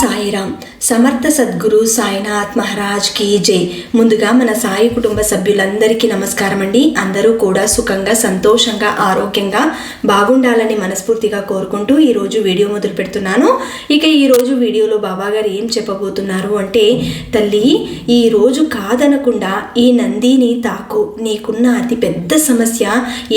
சாயிராம் సమర్థ సద్గురు సాయినాథ్ మహారాజ్కి జై. ముందుగా మన సాయి కుటుంబ సభ్యులందరికీ నమస్కారం అండి అందరూ కూడా సుఖంగా సంతోషంగా ఆరోగ్యంగా బాగుండాలని మనస్ఫూర్తిగా కోరుకుంటూ ఈరోజు వీడియో మొదలు పెడుతున్నాను. ఇక ఈరోజు వీడియోలో బాబాగారు ఏం చెప్పబోతున్నారు అంటే తల్లి ఈ రోజు కాదనకుండా ఈ నందిని తాకు. నీకున్న అతి పెద్ద సమస్య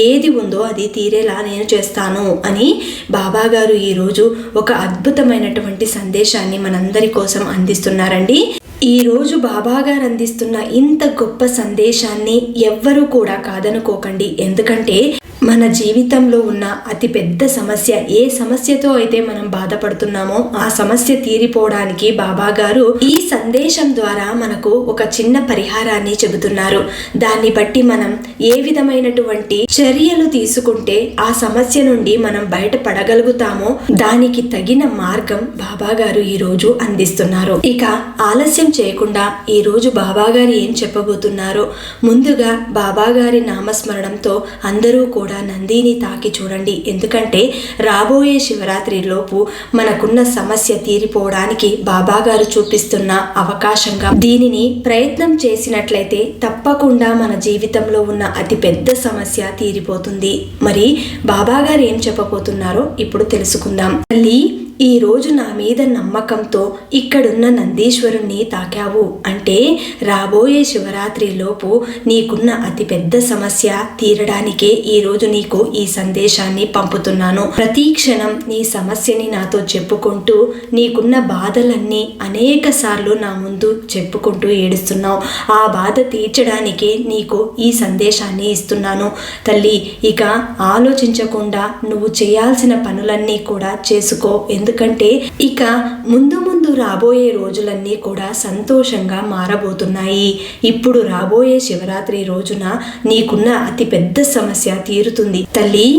ఏది ఉందో అది తీరేలా నేను చేస్తాను అని బాబాగారు ఈరోజు ఒక అద్భుతమైనటువంటి సందేశాన్ని మనందరి కోసం అందిస్తున్నారండి. ఈ రోజు బాబా గారు అందిస్తున్న ఇంత గొప్ప సందేశాన్ని ఎవ్వరూ కూడా కాదనుకోకండి. ఎందుకంటే మన జీవితంలో ఉన్న అతి పెద్ద సమస్య ఏ సమస్యతో అయితే మనం బాధపడుతున్నామో ఆ సమస్య తీరిపోవడానికి బాబా గారు ఈ సందేశం ద్వారా మనకు ఒక చిన్న పరిహారాన్ని చెబుతున్నారు. దాన్ని బట్టి మనం ఏ విధమైనటువంటి చర్యలు తీసుకుంటే ఆ సమస్య నుండి మనం బయటపడగలుగుతామో దానికి తగిన మార్గం బాబా గారు ఈ రోజు అందిస్తున్నారు. ఇక ఆలస్యం చేయకుండా ఈరోజు బాబా గారు ఏం చెప్పబోతున్నారో ముందుగా బాబా గారి నామస్మరణంతో అందరూ కూడా నందిని తాకి చూడండి. ఎందుకంటే రాబోయే శివరాత్రిలోపు మనకున్న సమస్య తీరిపోవడానికి బాబాగారు చూపిస్తున్న అవకాశంగా దీనిని ప్రయత్నం చేసినట్లయితే తప్పకుండా మన జీవితంలో ఉన్న అతిపెద్ద సమస్య తీరిపోతుంది. మరి బాబాగారు ఏం చెప్పబోతున్నారో ఇప్పుడు తెలుసుకుందాం. తల్లి ఈరోజు నా మీద నమ్మకంతో ఇక్కడున్న నందీశ్వరుణ్ణి తాకావు. అంటే రాబోయే శివరాత్రిలోపు నీకున్న అతి పెద్ద సమస్య తీరడానికే ఈరోజు నీకు ఈ సందేశాన్ని పంపుతున్నాను. ప్రతి క్షణం నీ సమస్యని నాతో చెప్పుకుంటూ నీకున్న బాధలన్నీ అనేక సార్లు నా ముందు చెప్పుకుంటూ ఏడుస్తున్నావు. ఆ బాధ తీర్చడానికే నీకు ఈ సందేశాన్ని ఇస్తున్నాను. తల్లి ఇక ఆలోచించకుండా నువ్వు చేయాల్సిన పనులన్నీ కూడా చేసుకో. ఎందుకంటే ఇక ముందు ముందు రాబోయే రోజులన్నీ కూడా సంతోషంగా మారబోతున్నాయి. ఇప్పుడు రాబోయే శివరాత్రి రోజున నీకున్న అతి పెద్ద సమస్య తీరుతుంది. తల్లి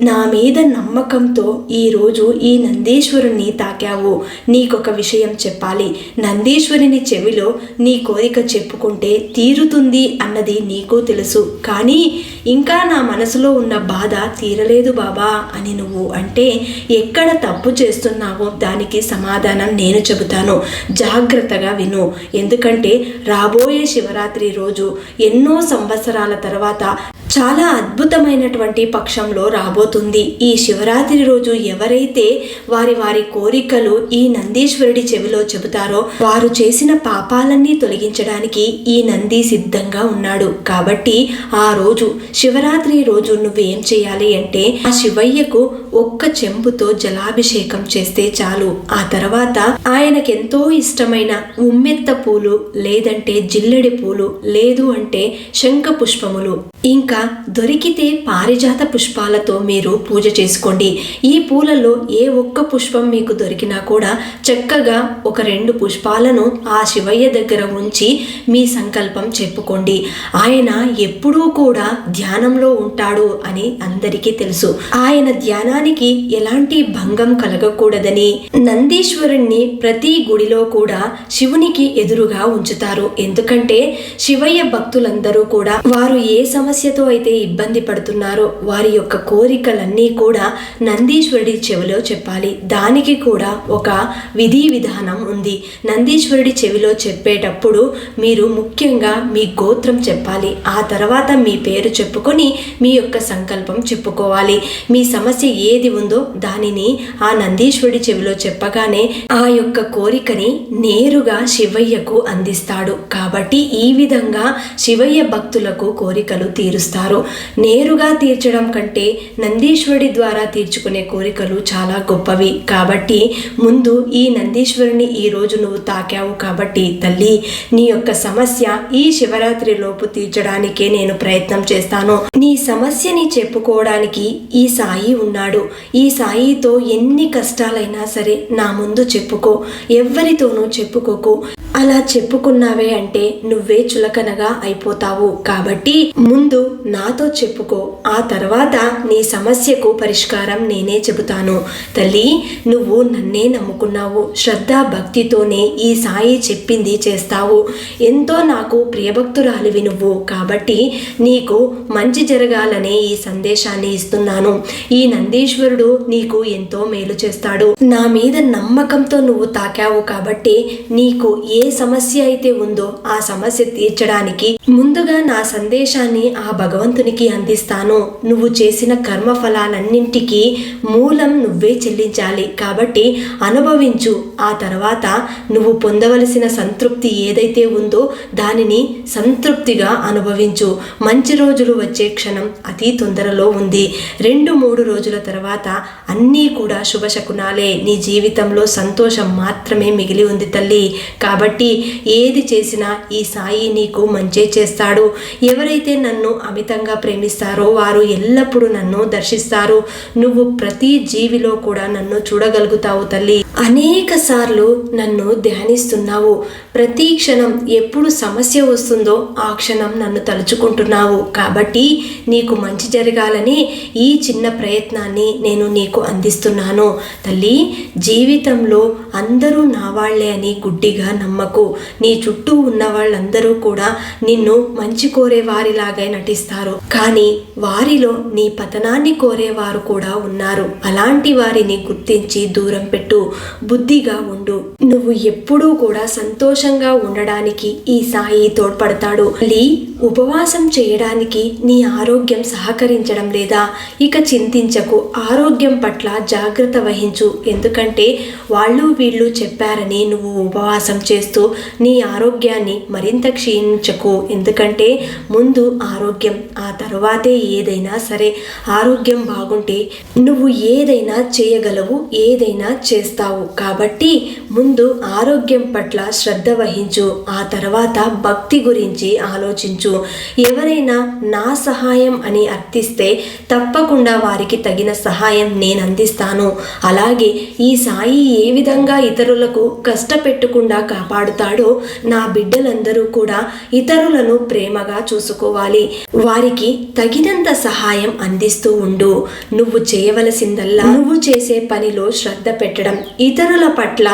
నా మీద నమ్మకంతో ఈరోజు ఈ నందీశ్వరుణ్ణి తాకావు. నీకొక విషయం చెప్పాలి. నందీశ్వరుని చెవిలో నీ కోరిక చెప్పుకుంటే తీరుతుంది అన్నది నీకు తెలుసు. కానీ ఇంకా నా మనసులో ఉన్న బాధ తీరలేదు బాబా అని నువ్వు అంటే ఎక్కడ తప్పు చేస్తున్నావో దానికి సమాధానం నేను చెబుతాను. జాగ్రత్తగా విను. ఎందుకంటే రాబోయే శివరాత్రి రోజు ఎన్నో సంవత్సరాల తర్వాత చాలా అద్భుతమైనటువంటి పక్షంలో రాబోతుంది. ఈ శివరాత్రి రోజు ఎవరైతే వారి వారి కోరికలు ఈ నందీశ్వరుడి చెవిలో చెబుతారో వారు చేసిన పాపాలన్నీ తొలగించడానికి ఈ నంది సిద్ధంగా ఉన్నాడు. కాబట్టి ఆ రోజు శివరాత్రి రోజు నువ్వేం చేయాలి అంటే ఆ శివయ్యకు ఒక్క చెంబుతో జలాభిషేకం చేస్తే చాలు. ఆ తర్వాత ఆయనకెంతో ఇష్టమైన ఉమ్మెత్త పూలు లేదంటే జిల్లెడి పూలు లేదు అంటే శంఖ పుష్పములు ఇంకా దొరికితే పారిజాత పుష్పాలతో మీరు పూజ చేసుకోండి. ఈ పూలలో ఏ ఒక్క పుష్పం మీకు దొరికినా కూడా చక్కగా ఒక రెండు పుష్పాలను ఆ శివయ్య దగ్గర ఉంచి మీ సంకల్పం చెప్పుకోండి. ఆయన ఎప్పుడూ కూడా ధ్యానంలో ఉంటాడు అని అందరికీ తెలుసు. ఆయన ధ్యానానికి ఎలాంటి భంగం కలగకూడదని నందీశ్వరుణ్ణి ప్రతి గుడిలో కూడా శివునికి ఎదురుగా ఉంచుతారు. ఎందుకంటే శివయ్య భక్తులందరూ కూడా వారు ఏ సమస్యతో అయితే ఇబ్బంది పడుతున్నారో వారి యొక్క కోరికలన్నీ కూడా నందీశ్వరుడి చెవిలో చెప్పాలి. దానికి కూడా ఒక విధి విధానం ఉంది. నందీశ్వరుడి చెవిలో చెప్పేటప్పుడు మీరు ముఖ్యంగా మీ గోత్రం చెప్పాలి. ఆ తర్వాత మీ పేరు చెప్పుకొని మీ యొక్క సంకల్పం చెప్పుకోవాలి. మీ సమస్య ఏది ఉందో దానిని ఆ నందీశ్వరుడి చెవిలో చెప్పగానే ఆ యొక్క కోరికని నేరుగా శివయ్యకు అందిస్తాడు. కాబట్టి ఈ విధంగా శివయ్య భక్తులకు కోరికలు తీరుస్తారు. నేరుగా తీర్చడం కంటే నందీశ్వరుడి ద్వారా తీర్చుకునే కోరికలు చాలా గొప్పవి. కాబట్టి ముందు ఈ నందీశ్వరుని ఈ రోజు నువ్వు తాకావు కాబట్టి తల్లి నీ యొక్క సమస్య ఈ శివరాత్రి లోపు తీర్చడానికే నేను ప్రయత్నం చేస్తాను. నీ సమస్యని చెప్పుకోవడానికి ఈ సాయి ఉన్నాడు. ఈ సాయితో ఎన్ని కష్టాలైనా సరే నా ముందు చెప్పుకో. ఎవ్వరితోనూ చెప్పుకోకు. అలా చెప్పుకున్నావే అంటే నువ్వే చులకనగా అయిపోతావు. కాబట్టి ముందు నాతో చెప్పుకో. ఆ తర్వాత నీ సమస్యకు పరిష్కారం నేనే చెబుతాను. తల్లి నువ్వు నన్నే నమ్ముకున్నావు. శ్రద్ధ భక్తితోనే ఈ సాయి చెప్పింది చేస్తావు. ఎంతో నాకు ప్రియభక్తురాలివి నువ్వు. కాబట్టి నీకు మంచి జరగాలనే ఈ సందేశాన్ని ఇస్తున్నాను. ఈ నందీశ్వరుడు నీకు ఎంతో మేలు చేస్తాడు. నా మీద నమ్మకంతో నువ్వు తాకావు కాబట్టి నీకు ఏ సమస్య అయితే ఉందో ఆ సమస్య తీర్చడానికి ముందుగా నా సందేశాన్ని ఆ భగవంతునికి అందిస్తాను. నువ్వు చేసిన కర్మ ఫలాలన్నింటికి మూలం నువ్వే చెల్లించాలి కాబట్టి అనుభవించు. ఆ తర్వాత నువ్వు పొందవలసిన సంతృప్తి ఏదైతే ఉందో దానిని సంతృప్తిగా అనుభవించు. మంచి రోజులు వచ్చే క్షణం అతి తొందరలో ఉంది. రెండు మూడు రోజుల తర్వాత అన్నీ కూడా శుభశకునాలే నీ జీవితంలో సంతోషం మాత్రమే మిగిలి ఉంది తల్లి. కాబట్టి ఏది చేసినా ఈ సాయి నీకు మంచే చేస్తాడు. ఎవరైతే నన్ను అమితంగా ప్రేమిస్తారో వారు ఎల్లప్పుడూ నన్ను దర్శిస్తారు. నువ్వు ప్రతి జీవిలో కూడా నన్ను చూడగలుగుతావు తల్లి. అనేక సార్లు నన్ను ధ్యానిస్తున్నావు. ప్రతి క్షణం ఎప్పుడు సమస్య వస్తుందో ఆ క్షణం నన్ను తలుచుకుంటున్నావు. కాబట్టి కాబట్టి నీకు మంచి జరగాలని ఈ చిన్న ప్రయత్నాన్ని నేను నీకు అందిస్తున్నాను. తల్లి జీవితంలో అందరూ నా వాళ్ళే అని గుడ్డిగా నమ్మకు. నీ చుట్టూ ఉన్న వాళ్ళందరూ కూడా నిన్ను మంచి కోరే వారిలాగే నటిస్తారు. కానీ వారిలో నీ పతనాన్ని కోరేవారు కూడా ఉన్నారు. అలాంటి వారిని గుర్తించి దూరం పెట్టు. బుద్ధిగా ఉండు. నువ్వు ఎప్పుడూ కూడా సంతోషంగా ఉండడానికి ఈ సాయి తోడ్పడతాడు. లీ ఉపవాసం చేయడానికి నీ ఆరోగ్యం సహకరించడం లేదా ఇక చింతించకు ఆరోగ్యం పట్ల జాగ్రత్త వహించు. ఎందుకంటే వాళ్ళు వీళ్ళు చెప్పారని నువ్వు ఉపవాసం చేస్తూ నీ ఆరోగ్యాన్ని మరింత క్షీణించకు. ఎందుకంటే ముందు ఆరోగ్యం ఆ తరువాతే ఏదైనా సరే ఆరోగ్యం బాగుంటే నువ్వు ఏదైనా చేయగలవు ఏదైనా చేస్తావు. కాబట్టి ముందు ఆరోగ్యం పట్ల శ్రద్ధ వహించు ఆ తర్వాత భక్తి గురించి ఆలోచించు. ఎవరైనా నా సహాయం అని అర్థిస్తే తప్పకుండా వారికి తగిన సహాయం నేను అందిస్తాను. అలాగే ఈ సాయి ఏ విధంగా ఇతరులకు కష్టపెట్టకుండా కాపాడుతాడో నా బిడ్డలందరూ కూడా ఇతరులను ప్రేమగా చూసుకోవాలి. వారికి తగినంత సహాయం అందిస్తూ ఉండు. నువ్వు చేయవలసిందల్లా నువ్వు చేసే పనిలో శ్రద్ధ పెట్టడం ఇతరుల పట్ల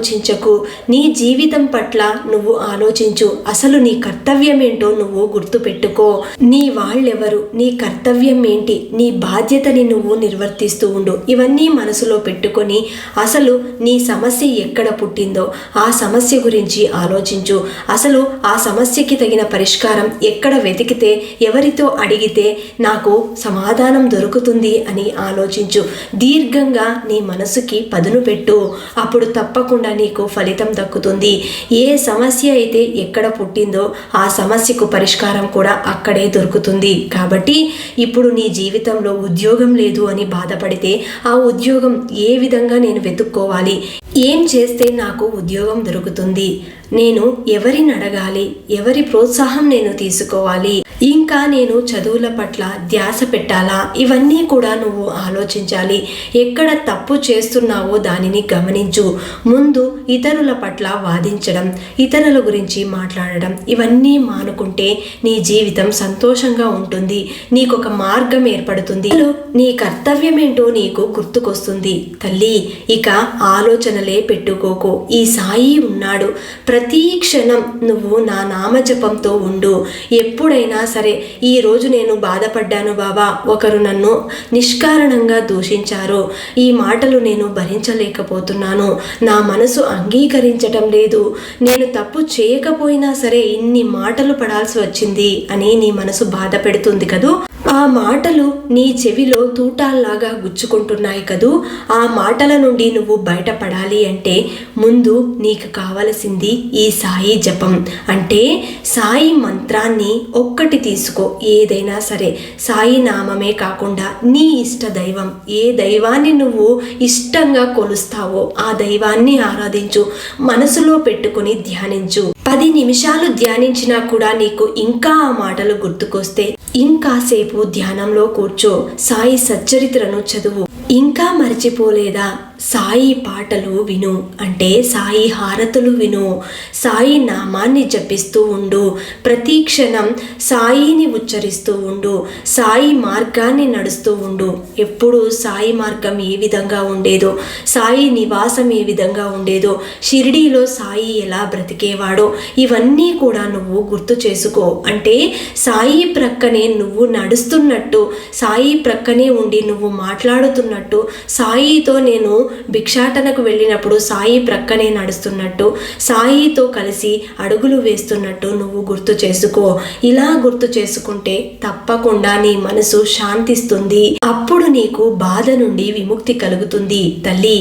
ఆలోచించకు. నీ జీవితం పట్ల నువ్వు ఆలోచించు. అసలు నీ కర్తవ్యం ఏంటో నువ్వు గుర్తుపెట్టుకో. నీ వాళ్ళెవరు? నీ కర్తవ్యం ఏంటి నీ బాధ్యతని నువ్వు నిర్వర్తిస్తూ ఉండు. ఇవన్నీ మనసులో పెట్టుకొని అసలు నీ సమస్య ఎక్కడ పుట్టిందో ఆ సమస్య గురించి ఆలోచించు. అసలు ఆ సమస్యకి తగిన పరిష్కారం ఎక్కడ వెతికితే ఎవరితో అడిగితే నాకు సమాధానం దొరుకుతుంది అని ఆలోచించు. దీర్ఘంగా నీ మనసుకి పదును పెట్టు. అప్పుడు తప్పకుండా నీకు ఫలితం దక్కుతుంది. ఏ సమస్య అయితే ఎక్కడ పుట్టిందో ఆ సమస్యకు పరిష్కారం కూడా అక్కడే దొరుకుతుంది. కాబట్టి ఇప్పుడు నీ జీవితంలో ఉద్యోగం లేదు అని బాధపడితే ఆ ఉద్యోగం ఏ విధంగా నేను వెతుక్కోవాలి? ఏం చేస్తే నాకు ఉద్యోగం దొరుకుతుంది? నేను ఎవరిని అడగాలి? ఎవరి ప్రోత్సాహం నేను తీసుకోవాలి? ఇంకా నేను చదువుల పట్ల ధ్యాస పెట్టాలా? ఇవన్నీ కూడా నువ్వు ఆలోచించాలి. ఎక్కడ తప్పు చేస్తున్నావో దానిని గమనించు. ముందు ఇతరుల పట్ల వాదించడం ఇతరుల గురించి మాట్లాడడం ఇవన్నీ మానుకుంటే నీ జీవితం సంతోషంగా ఉంటుంది. నీకు ఒక మార్గం ఏర్పడుతుంది. నీ కర్తవ్యం ఏంటో నీకు గుర్తుకొస్తుంది. తల్లి ఇక ఆలోచన ఆలోచనలే పెట్టుకోకు. ఈ సాయి ఉన్నాడు. ప్రతి క్షణం నువ్వు నా నామజపంతో ఉండు. ఎప్పుడైనా సరే ఈరోజు నేను బాధపడ్డాను బాబా ఒకరు నన్ను నిష్కారణంగా దూషించారు. ఈ మాటలు నేను భరించలేకపోతున్నాను. నా మనసు అంగీకరించటం లేదు. నేను తప్పు చేయకపోయినా సరే ఇన్ని మాటలు పడాల్సి వచ్చింది అని నీ మనసు బాధ పెడుతుంది కదూ? ఆ మాటలు నీ చెవిలో తూటాల్లాగా గుచ్చుకుంటున్నాయి కదూ. ఆ మాటల నుండి నువ్వు బయటపడాలి అంటే ముందు నీకు కావలసింది ఈ సాయి జపం. అంటే సాయి మంత్రాన్ని ఒక్కటి తీసుకో ఏదైనా సరే. సాయి నామమే కాకుండా నీ ఇష్ట దైవం. ఏ దైవాన్ని నువ్వు ఇష్టంగా కొలుస్తావో ఆ దైవాన్ని ఆరాధించు. మనసులో పెట్టుకుని ధ్యానించు. పది నిమిషాలు ధ్యానించినా కూడా నీకు ఇంకా ఆ మాటలు గుర్తుకొస్తే ఇంకాసేపు ధ్యానంలో కూర్చో. సాయి సచ్చరిత్రను చదువు. ఇంకా మర్చిపోలేదా? సాయి పాటలు విను అంటే సాయి హారతులు విను. సాయి నామాన్ని జపిస్తూ ఉండు. ప్రతి క్షణం సాయిని ఉచ్చరిస్తూ ఉండు. సాయి మార్గాన్ని నడుస్తూ ఉండు. ఎప్పుడు సాయి మార్గం ఏ విధంగా ఉండేదో సాయి నివాసం ఏ విధంగా ఉండేదో షిరిడీలో సాయి ఎలా బ్రతికేవాడో ఇవన్నీ కూడా నువ్వు గుర్తు చేసుకో. అంటే సాయి ప్రక్కనే నువ్వు నడుస్తున్నట్టు సాయి ప్రక్కనే ఉండి నువ్వు మాట్లాడుతున్నట్టు సాయితో నేను భిక్షాటనకు వెళ్ళినప్పుడు సాయి ప్రక్కనే నడుస్తున్నట్టు సాయితో కలిసి అడుగులు వేస్తున్నట్టు నువ్వు గుర్తు చేసుకో. ఇలా గుర్తు చేసుకుంటే తప్పకుండా నీ మనసు శాంతిస్తుంది. అప్పుడు నీకు బాధ నుండి విముక్తి కలుగుతుంది. తల్లి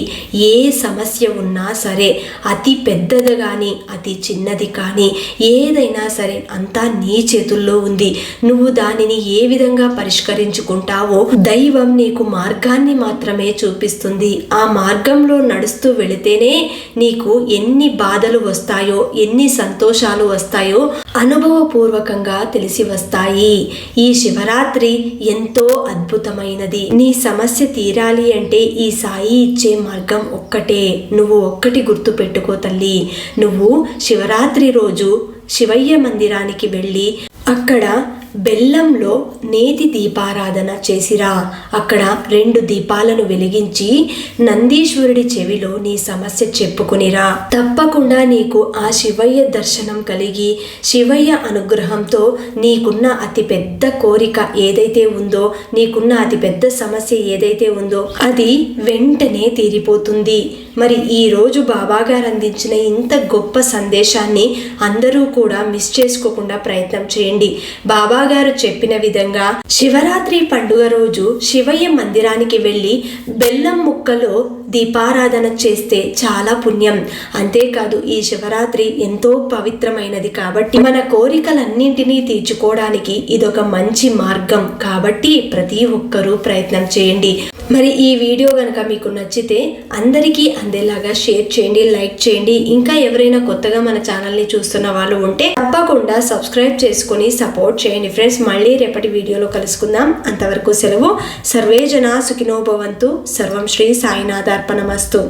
ఏ సమస్య ఉన్నా సరే అతి పెద్దది కానీ అతి చిన్నది కానీ ఏదైనా సరే అంతా నీ చేతుల్లో ఉంది. నువ్వు దానిని ఏ విధంగా పరిష్కరించుకుంటావో దైవం నీకు మార్గాన్ని మాత్రమే చూపిస్తుంది. ఆ మార్గంలో నడుస్తూ వెళితేనే నీకు ఎన్ని బాధలు వస్తాయో ఎన్ని సంతోషాలు వస్తాయో అనుభవపూర్వకంగా తెలిసి వస్తాయి. ఈ శివరాత్రి ఎంతో అద్భుతమైనది. నీ సమస్య తీరాలి అంటే ఈ సాయి ఇచ్చే మార్గం ఒక్కటే. నువ్వు ఒక్కటి గుర్తు పెట్టుకో తల్లి. నువ్వు శివరాత్రి రోజు శివయ్య మందిరానికి వెళ్ళి అక్కడ బెల్లంలో నేతి దీపారాధన చేసిరా. అక్కడ రెండు దీపాలను వెలిగించి నందీశ్వరుడి చెవిలో నీ సమస్య చెప్పుకునిరా. తప్పకుండా నీకు ఆ శివయ్య దర్శనం కలిగి శివయ్య అనుగ్రహంతో నీకున్న అతి పెద్ద కోరిక ఏదైతే ఉందో నీకున్న అతి పెద్ద సమస్య ఏదైతే ఉందో అది వెంటనే తీరిపోతుంది. మరి ఈ రోజు బాబాగారు అందించిన ఇంత గొప్ప సందేశాన్ని అందరూ కూడా మిస్ చేసుకోకుండా ప్రయత్నం చేయండి. బాబా గారు చెప్పిన విధంగా శివరాత్రి పండుగ రోజు శివయ్య మందిరానికి వెళ్ళి బెల్లం ముక్కలో దీపారాధన చేస్తే చాలా పుణ్యం. అంతేకాదు ఈ శివరాత్రి ఎంతో పవిత్రమైనది కాబట్టి మన కోరికలన్నింటినీ తీర్చుకోవడానికి ఇదొక మంచి మార్గం. కాబట్టి ప్రతి ఒక్కరూ ప్రయత్నం చేయండి. మరి ఈ వీడియో కనుక మీకు నచ్చితే అందరికీ అందేలాగా షేర్ చేయండి లైక్ చేయండి. ఇంకా ఎవరైనా కొత్తగా మన ఛానల్ని చూస్తున్న వాళ్ళు ఉంటే తప్పకుండా సబ్స్క్రైబ్ చేసుకొని సపోర్ట్ చేయండి ఫ్రెండ్స్. మళ్ళీ రేపటి వీడియోలో కలుసుకుందాం. అంతవరకు సెలవు. సర్వే జన సుఖినోభవంతు సర్వం శ్రీ సాయినాథార్పణమస్తు.